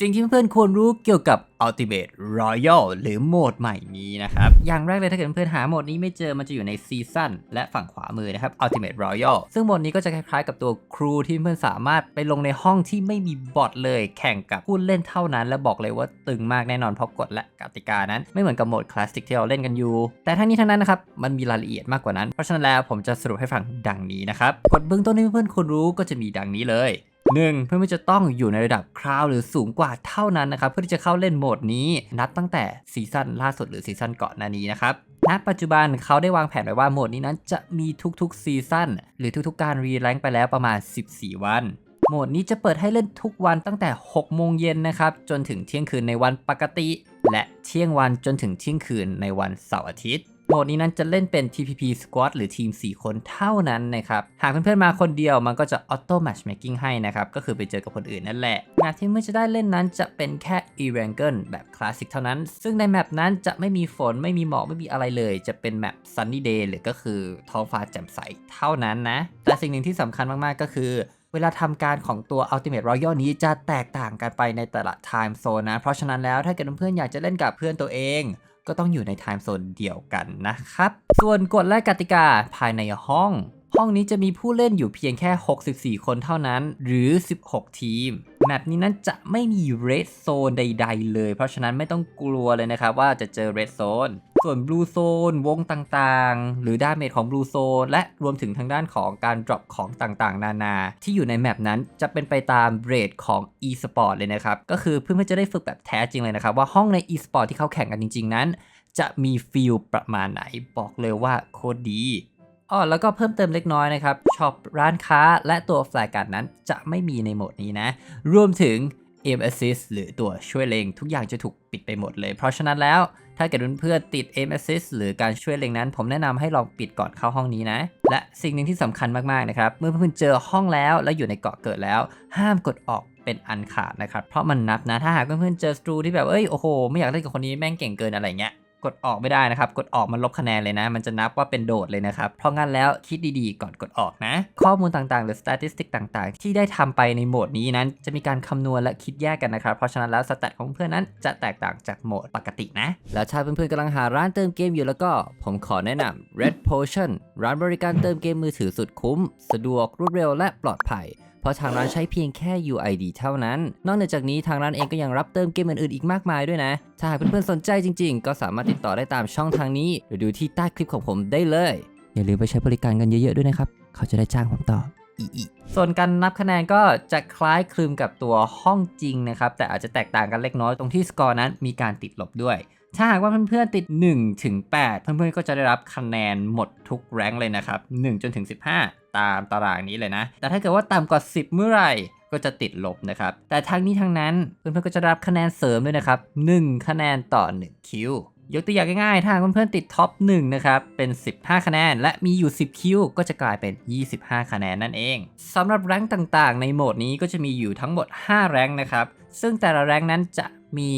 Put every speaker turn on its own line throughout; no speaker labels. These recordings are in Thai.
สิ่งที่เพื่อนๆควรรู้เกี่ยวกับ Ultimate Royal หรือโหมดใหม่นี้นะครับ อย่างแรกเลยถ้าเกิดเพื่อนหาโหมดนี้ไม่เจอมันจะอยู่ในซีซั่นและฝั่งขวามือนะครับ Ultimate Royal ซึ่งโหมดนี้ก็จะคล้ายๆกับตัวครูที่เพื่อนสามารถไปลงในห้องที่ไม่มีบอทเลย แข่งกับผู้เล่นเท่านั้น และบอกเลยว่าตึงมากแน่นอนเพราะกฎและกติกานั้น ไม่เหมือนกับโหมดคลาสสิกที่เราเล่นกันอยู่ แต่ทั้งนี้ทั้งนั้นนะครับมันมีรายละเอียดมากกว่านั้นเพราะฉะนั้นแล้วผมจะสรุปให้ฟังดังนี้นะครับกฎเบื้องต้นที่เพื่อนๆควรรู้ก็จะมีดังนี้เลย หนึ่งเพื่อนๆจะต้องอยู่ในระดับคราวหรือสูงกว่าเท่านั้นนะครับ เพื่อที่จะเข้าเล่นโหมดนี้ นับตั้งแต่ซีซั่นล่าสุดหรือซีซั่นก่อนหน้านี้นะครับณปัจจุบันเขาได้วางแผนไว้ว่าโหมดนี้นั้นจะมีทุกๆซีซั่นหรือทุกๆการรีแรงค์ไปแล้วประมาณ 14 วันโหมดนี้จะเปิดให้เล่นทุกวันตั้งแต่ 6 โมงเย็นนะครับ จนถึงเที่ยงคืนในวันปกติ และเที่ยงวันจนถึงเที่ยงคืนในวันเสาร์อาทิตย์ หมดนี้นั้นจะเล่นเป็น TPP Squad หรือทีม 4 คนเท่านั้นนะครับ หากเพื่อนๆมาคนเดียวมันก็จะ Auto Matchmaking ให้นะครับ ก็คือไปเจอกับคนอื่นนั่นแหละแมปที่เมื่อจะได้เล่นนั้นจะเป็นแค่ e r a n g e l แบบคลาสสิกเท่านั้น ซึ่งในแมปนั้นจะไม่มีฝนไม่มีหมอกไม่มีอะไรเลย จะเป็นแมป Sunny Day หรือก็คือท้องฟ้าแจ่มใสเท่านั้นนะ แต่สิ่งหนึ่งที่สำคัญมากๆก็คือเวลาทำการของตัว Ultimate Royal นี้จะแตกต่างกันไปในแต่ละ Time Zone นะ เพราะฉะนั้นแล้วถ้าเกิดเพื่อนๆอยากจะเล่นกับเพื่อนตัวเอง ก็ต้องอยู่ในไทม์โซนเดียวกันนะครับ ส่วนกฎและกติกาภายในห้อง ห้องนี้จะมีผู้เล่นอยู่เพียงแค่ 64 คนเท่านั้น หรือ 16 ทีม แมปนี้นั้นจะไม่มีเรดโซนใด ๆ เลย เพราะฉะนั้นไม่ต้องกลัวเลยนะครับว่าจะเจอเรดโซน ส่วน Blue Zone วงต่างๆ หรือดาเมจของ Blue Zone และรวมถึงทางด้านของการ drop ของต่างๆ นานา ที่อยู่ในแมปนั้นจะเป็นไปตามเรทของ e-sport เลยนะครับ ก็คือเพื่อนๆจะได้ฝึกแบบแท้จริงเลยนะครับ ว่าห้องใน e-sport ที่เขาแข่งกันจริง ๆ นั้น จะมีฟีลประมาณไหนบอกเลยว่าโคตรดีอ๋อแล้วก็เพิ่มเติมเล็กน้อยนะครับช็อปร้านค้าและตัวแฟลกการ์ดนั้นจะไม่มีในโหมดนี้นะ รวมถึง aim assist หรือตัวช่วยเลงทุกอย่างจะถูกปิดไปหมดเลย เพราะฉะนั้นแล้ว ถ้าเกิดเพื่อนๆติด aim assist หรือการช่วยเล็งนั้น ผมแนะนำให้ลองปิดก่อนเข้าห้องนี้นะ และสิ่งหนึ่งที่สำคัญมากๆนะครับ เมื่อเพื่อนๆเจอห้องแล้วและอยู่ในเกาะเกิดแล้ว ห้ามกดออกเป็นอันขาดนะครับ เพราะมันนับนะ ถ้าหากเพื่อนๆเจอสตรูที่แบบ เอ้ย โอ้โห ไม่อยากเล่นกับคนนี้แม่งเก่งเกินอะไรเงี้ย กดออกไม่ได้นะครับ กดออกมันลบคะแนนเลยนะ มันจะนับว่าเป็นโดดเลยนะครับ เพราะงั้นแล้วคิดดีๆ ก่อนกดออกนะ ข้อมูลต่างๆ หรือ statistic ต่างๆ ที่ได้ทำไปในโหมดนี้นั้น จะมีการคำนวณและคิดแยกกันนะครับ เพราะฉะนั้นแล้วสแตทของเพื่อนนั้นจะแตกต่างจากโหมดปกตินะ แล้วถ้าเพื่อนๆกำลังหาร้านเติมเกมอยู่แล้วก็ ผมขอแนะนำ Red Potion ร้านบริการเติมเกมมือถือสุดคุ้ม สะดวกรวดเร็วและปลอดภัย เพราะทางร้านใช้เพียงแค่ UID เท่านั้น นอกจากนี้ทางร้านเองก็ยังรับเติมเกมอื่นๆอีกมากมายด้วยนะ ถ้าหากเพื่อนๆสนใจจริง ๆ ก็สามารถติดต่อได้ตามช่องทางนี้ หรือดูที่ใต้คลิปของผมได้เลย อย่าลืมไปใช้บริการกันเยอะๆด้วยนะครับ เขาจะได้จ้างผมต่ออีอีส่วนการนับคะแนนก็จะคล้ายคลึงกับตัวห้องจริงนะครับ แต่อาจจะแตกต่างกันเล็กน้อยตรงที่สกอร์นั้นมีการติดลบด้วย ถ้าหากว่าเพื่อนๆติด1ถึง8เพื่อนๆก็จะได้รับคะแนนหมดทุกแรงเลยนะครับ1จนถึง 15 ตามตารางนี้เลยนะ แต่ถ้าเกิดว่าต่ำกว่า 10 เมื่อไหร่ก็จะติดลบนะครับ แต่ทั้งนี้ทั้งนั้นเพื่อนๆก็จะรับคะแนนเสริมด้วยนะครับ1คะแนนต่อ 1 คิวยกตัวอย่างง่ายๆ ถ้าเพื่อนๆติดท็อป1นะครับ เป็น 15 คะแนน และมีอยู่ 10 คิว ก็จะกลายเป็น 25 คะแนนนั่นเอง สำหรับแรงต่างๆ ในโหมดนี้ก็จะมีอยู่ทั้งหมด 5 แรงนะครับ ซึ่งแต่ละแรงนั้นจะ มี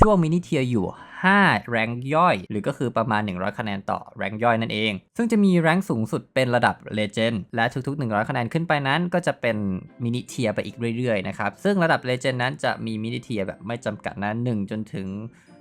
ช่วงมินิเทียอยู่ 5 แรงย่อย หรือก็คือประมาณ 100 คะแนนต่อแรงย่อยนั่นเอง ซึ่งจะมีแรงสูงสุดเป็นระดับเลเจนด์และทุกๆ 100 คะแนนขึ้นไปนั้น ก็จะเป็นมินิเทียไปอีกเรื่อยๆนะครับซึ่งระดับเลเจนด์นั้นจะมีมินิเทียแบบไม่จำกัดนะ1จนถึง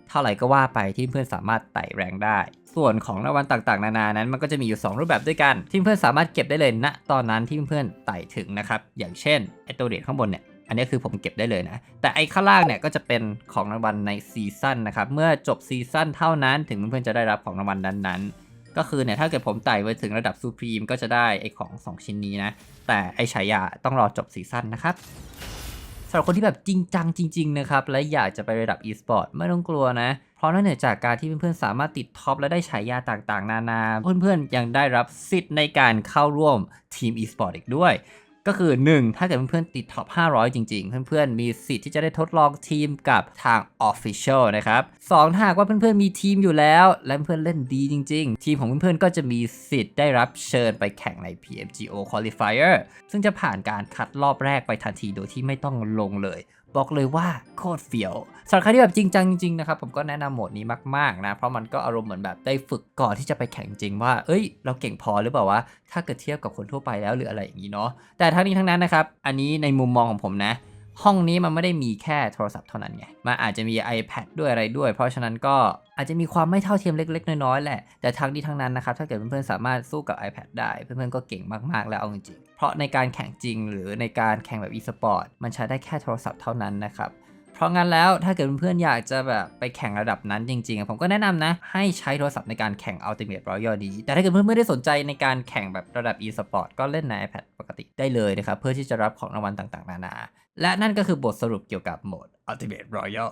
เท่าไหร่ก็ว่าไปที่เพื่อนสามารถไต่แรงได้ ส่วนของรางวัลต่างๆ นานานั้นมันก็จะมีอยู่ 2 รูปแบบด้วยกัน ที่เพื่อนสามารถเก็บได้เลยณตอนนั้นที่เพื่อนไต่ถึงนะครับ อย่างเช่นไอตัวเดทข้างบนเนี่ย อันนี้คือผมเก็บได้เลยนะ แต่ไอ้ข้างล่างเนี่ยก็จะเป็นของรางวัลในซีซั่นนะครับ เมื่อจบซีซั่นเท่านั้นถึงเพื่อนๆจะได้รับของรางวัลนั้นๆ ก็คือเนี่ยถ้าเกิดผมไต่ไปถึงระดับซูพรีมก็จะได้ไอ้ของ 2 ชิ้นนี้นะ แต่ไอ้ฉายาต้องรอจบซีซั่นนะครับสำหรับคนที่แบบจริงจังจริง ๆ นะครับ และอยากจะไประดับ e-sport ไม่ต้องกลัวนะ เพราะนอกเหนือจากการที่เพื่อนๆสามารถติดท็อปและได้ฉายาต่างๆ นานา เพื่อนๆยังได้รับสิทธิ์ในการเข้าร่วมทีม e-sport อีกด้วย ก็คือ 1 ถ้าเกิดเพื่อนๆติดท็อป 500 จริง ๆ เพื่อนๆมีสิทธิ์ที่จะได้ทดลองทีมกับทาง Official นะครับ2ถ้าหากว่าเพื่อนๆมีทีมอยู่แล้ว และเพื่อนๆเล่นดีจริง ๆ ทีมของเพื่อนๆก็จะมีสิทธิ์ได้รับเชิญไปแข่งใน PMGO Qualifier ซึ่งจะผ่านการคัดรอบแรกไปทันทีโดยที่ไม่ต้องลงเลย บอกเลยว่าโคตรเฟียวสำหรับใครที่แบบจริงจังจริงๆนะครับผมก็แนะนำโหมดนี้มากๆนะ เพราะมันก็อารมณ์เหมือนแบบได้ฝึกก่อนที่จะไปแข่งจริงว่า เอ้ย เราเก่งพอหรือเปล่าวะ ถ้าเกิดเทียบกับคนทั่วไปแล้วหรืออะไรอย่างนี้เนาะ แต่ทั้งนี้ทั้งนั้นนะครับ อันนี้ในมุมมองของผมนะ ห้องนี้มันไม่ได้มีแค่โทรศัพท์เท่านั้นไง มันอาจจะมี iPad ด้วยอะไรด้วย เพราะฉะนั้นก็อาจจะมีความไม่เท่าเทียมเล็ก ๆ น้อยๆแหละ แต่ทั้งนี้ทั้งนั้นนะครับ ถ้าเกิดเพื่อนๆสามารถสู้กับ iPad ได้ เพื่อนๆก็เก่งมากๆแล้วเอาจริงๆ เพราะในการแข่งจริงหรือในการแข่งแบบ e-sport มันใช้ได้แค่โทรศัพท์เท่านั้นนะครับ เพราะงั้นแล้วถ้าเกิดเพื่อนๆอยากจะแบบไปแข่งระดับนั้นจริงๆ ผมก็แนะนำนะ ให้ใช้โทรศัพท์ในการแข่ง Ultimate Royale ดี แต่ถ้าเกิดเพื่อนๆไม่ได้สนใจในการแข่งแบบระดับ e-sport ก็เล่นใน iPad ติได้เลยนะครับ เพื่อที่จะรับของรางวัลต่างๆ นานา และนั่นก็คือบทสรุปเกี่ยวกับโหมด Ultimate Royal